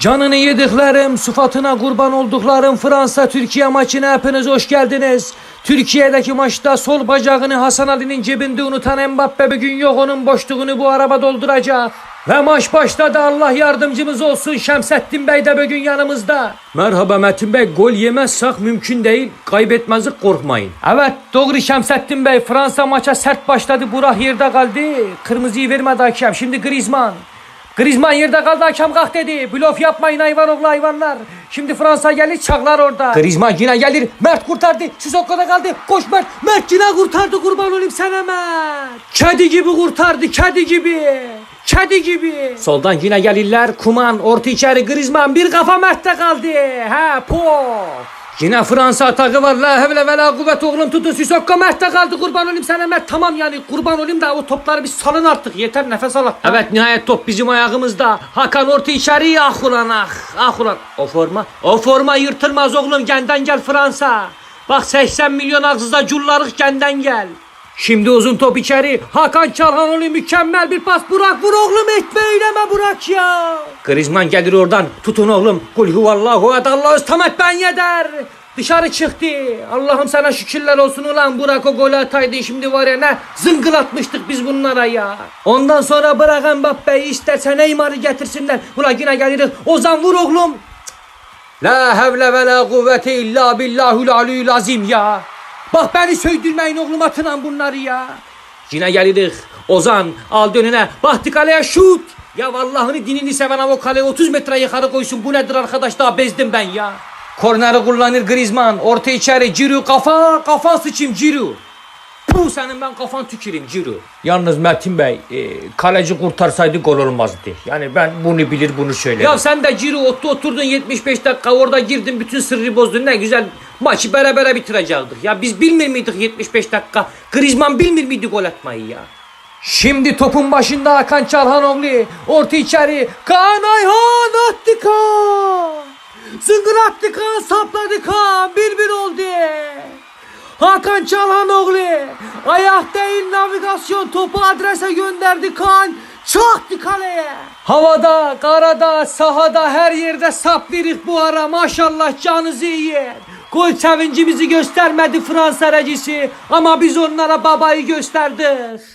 Canını yediklerim, sıfatına kurban olduklarım Fransa-Türkiye maçına hepiniz hoş geldiniz. Türkiye'deki maçta sol bacağını Hasan Ali'nin cebinde unutan Mbappe bugün yok onun boşluğunu bu araba dolduracak. Ve maç başladı Allah yardımcımız olsun Şemsettin Bey de bugün yanımızda. Merhaba Metin Bey gol yemezsek mümkün değil kaybetmezlik korkmayın. Evet doğru Şemsettin Bey Fransa maça sert başladı Burak yerde kaldı. Kırmızıyı vermedi hakem şimdi Griezmann. Griezmann yerde kaldı hakem kalk dedi. Blof yapmayın hayvan oğlu hayvanlar. Şimdi Fransa gelir çaklar orada. Griezmann yine gelir. Mert kurtardı. Sissoko kaldı. Koş Mert. Mert yine kurtardı kurban olayım sana Mert. Kedi gibi kurtardı kedi gibi. Kedi gibi. Soldan yine gelirler. Kuman orta içeri Griezmann bir kafa Mert'te kaldı. He po. Yine Fransa atağı var la hevle ve la kuvvet oğlum tutun Sissoko Mert'te kaldı kurban olayım sana Mert tamam yani kurban olayım da o topları bir salın artık yeter nefes al. Evet nihayet top bizim ayağımızda Hakan orta içeri ah ulan ah ah ulan o forma o forma yırtılmaz oğlum genden gel Fransa bak 80 milyon ağzızda cullarık genden gel. Şimdi uzun top içeri. Hakan Çalhanoğlu mükemmel bir pas. Burak vur oğlum etme eyleme Burak ya. Griezmann gelir oradan. Tutun oğlum. Kul huvallahu ed Allahu samet ben yeder. Dışarı çıktı. Allah'ım sana şükürler olsun ulan Burak o golü ataydı şimdi var ya ne zıngılatmıştık biz bunlara ya. Ondan sonra bırak Mbappe'yi isterse Neymar'ı getirsinler. Ulan yine geliriz. Ozan vur oğlum. La havle ve la kuvvete illa billahul aliyyül azim ya. Bak beni söydürmeyin oğlum atınan bunları ya. Yine gelirdik. Ozan al önüne. Bahtı kaleye şut. Ya vallahını dinini seven o kaleye 30 metre yukarı koysun. Bu nedir arkadaş daha bezdim ben ya. Korneri kullanır Griezmann. Orta içeri Ciru kafa. Kafa sıçayım Ciru. Bu senin ben kafan tüküreyim Ciru. Yalnız Metin Bey e, kaleci kurtarsaydı gol olmazdı. Yani ben bunu bilir bunu söylerim. Ya sen de Ciru otu oturdun 75 dakika orada girdin bütün sırrı bozdun ne güzel maçı berabere bitirecektik. Ya biz bilmir miydik 75 dakika Griezmann bilmir miydi gol atmayı ya. Şimdi topun başında Hakan Çalhanoğlu. Orta içeri. Kaan Ayhan attı Kaan. Zıngır attı Kaan sapladı Kaan. Bir bir oldu. Hakan Çalhanoğlu. Ayak değil navigasyon topu adrese gönderdi Kaan. Çaktı kaleye. Havada, karada, sahada her yerde saplirik bu ara maşallah canınızı yiyin. Gol sevincimizi göstermedi Fransa recisi ama biz onlara babayı gösterdik.